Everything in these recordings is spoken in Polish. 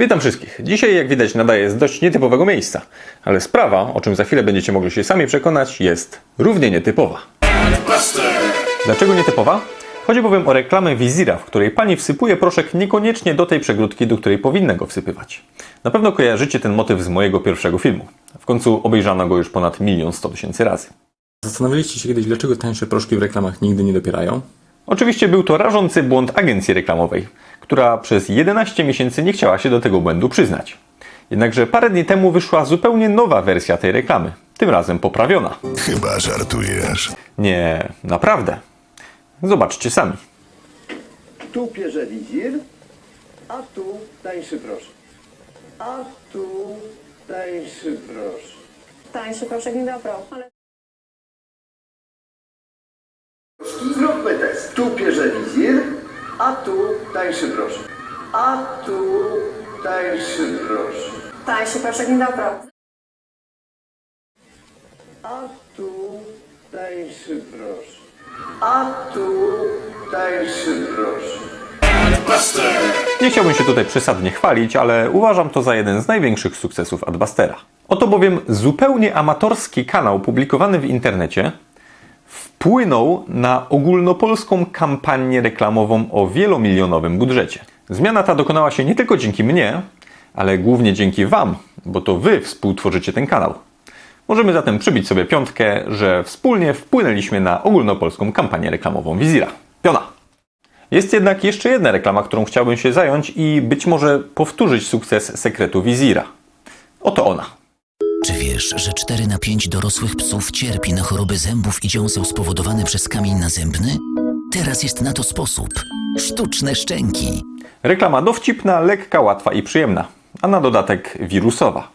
Witam wszystkich. Dzisiaj, jak widać, nadaję z dość nietypowego miejsca, ale sprawa, o czym za chwilę będziecie mogli się sami przekonać, jest równie nietypowa. Dlaczego nietypowa? Chodzi bowiem o reklamę Wizira, w której pani wsypuje proszek niekoniecznie do tej przegródki, do której powinna go wsypywać. Na pewno kojarzycie ten motyw z mojego pierwszego filmu. W końcu obejrzano go już ponad milion sto tysięcy razy. Zastanawialiście się kiedyś, dlaczego tańsze proszki w reklamach nigdy nie dopierają? Oczywiście był to rażący błąd agencji reklamowej, która przez 11 miesięcy nie chciała się do tego błędu przyznać. Jednakże parę dni temu wyszła zupełnie nowa wersja tej reklamy, tym razem poprawiona. Chyba żartujesz. Nie, naprawdę. Zobaczcie sami. Tu pierze wizir, a tu tańszy proszek. A tu tańszy proszek. Tańszy proszek nie dobrał, ale... Zróbmy test. Tu pierze wizir, a tu tańszy proszek. A tu tańszy proszek. Tańszy proszek nie dobrał. A tu tańszy proszek. A tu tańszy proszek. Nie chciałbym się tutaj przesadnie chwalić, ale uważam to za jeden z największych sukcesów Adbustera. Oto bowiem zupełnie amatorski kanał publikowany w internecie wpłynął na ogólnopolską kampanię reklamową o wielomilionowym budżecie. Zmiana ta dokonała się nie tylko dzięki mnie, ale głównie dzięki Wam, bo to Wy współtworzycie ten kanał. Możemy zatem przybić sobie piątkę, że wspólnie wpłynęliśmy na ogólnopolską kampanię reklamową Wizira. Piona! Jest jednak jeszcze jedna reklama, którą chciałbym się zająć i być może powtórzyć sukces sekretu Wizira. Oto ona. Wiesz, że 4 na 5 dorosłych psów cierpi na choroby zębów i dziąseł spowodowane przez kamień nazębny? Teraz jest na to sposób. Sztuczne szczęki. Reklama dowcipna, lekka, łatwa i przyjemna, a na dodatek wirusowa.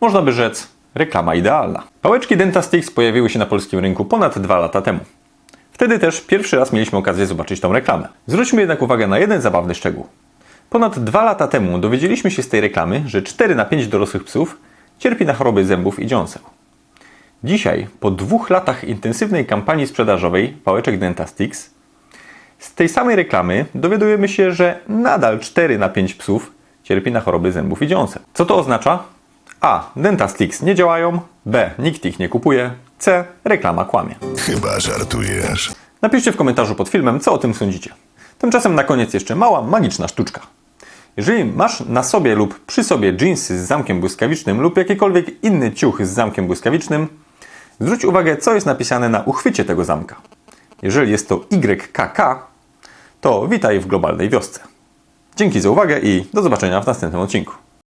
Można by rzec, reklama idealna. Pałeczki Dentastix pojawiły się na polskim rynku ponad dwa lata temu. Wtedy też pierwszy raz mieliśmy okazję zobaczyć tą reklamę. Zwróćmy jednak uwagę na jeden zabawny szczegół. Ponad dwa lata temu dowiedzieliśmy się z tej reklamy, że 4 na 5 dorosłych psów cierpi na choroby zębów i dziąseł. Dzisiaj, po dwóch latach intensywnej kampanii sprzedażowej pałeczek Dentastix, z tej samej reklamy dowiadujemy się, że nadal 4 na 5 psów cierpi na choroby zębów i dziąseł. Co to oznacza? A. Dentastix nie działają. B. Nikt ich nie kupuje. C. Reklama kłamie. Chyba żartujesz. Napiszcie w komentarzu pod filmem, co o tym sądzicie. Tymczasem na koniec jeszcze mała, magiczna sztuczka. Jeżeli masz na sobie lub przy sobie jeansy z zamkiem błyskawicznym lub jakikolwiek inny ciuch z zamkiem błyskawicznym, zwróć uwagę, co jest napisane na uchwycie tego zamka. Jeżeli jest to YKK, to witaj w globalnej wiosce. Dzięki za uwagę i do zobaczenia w następnym odcinku.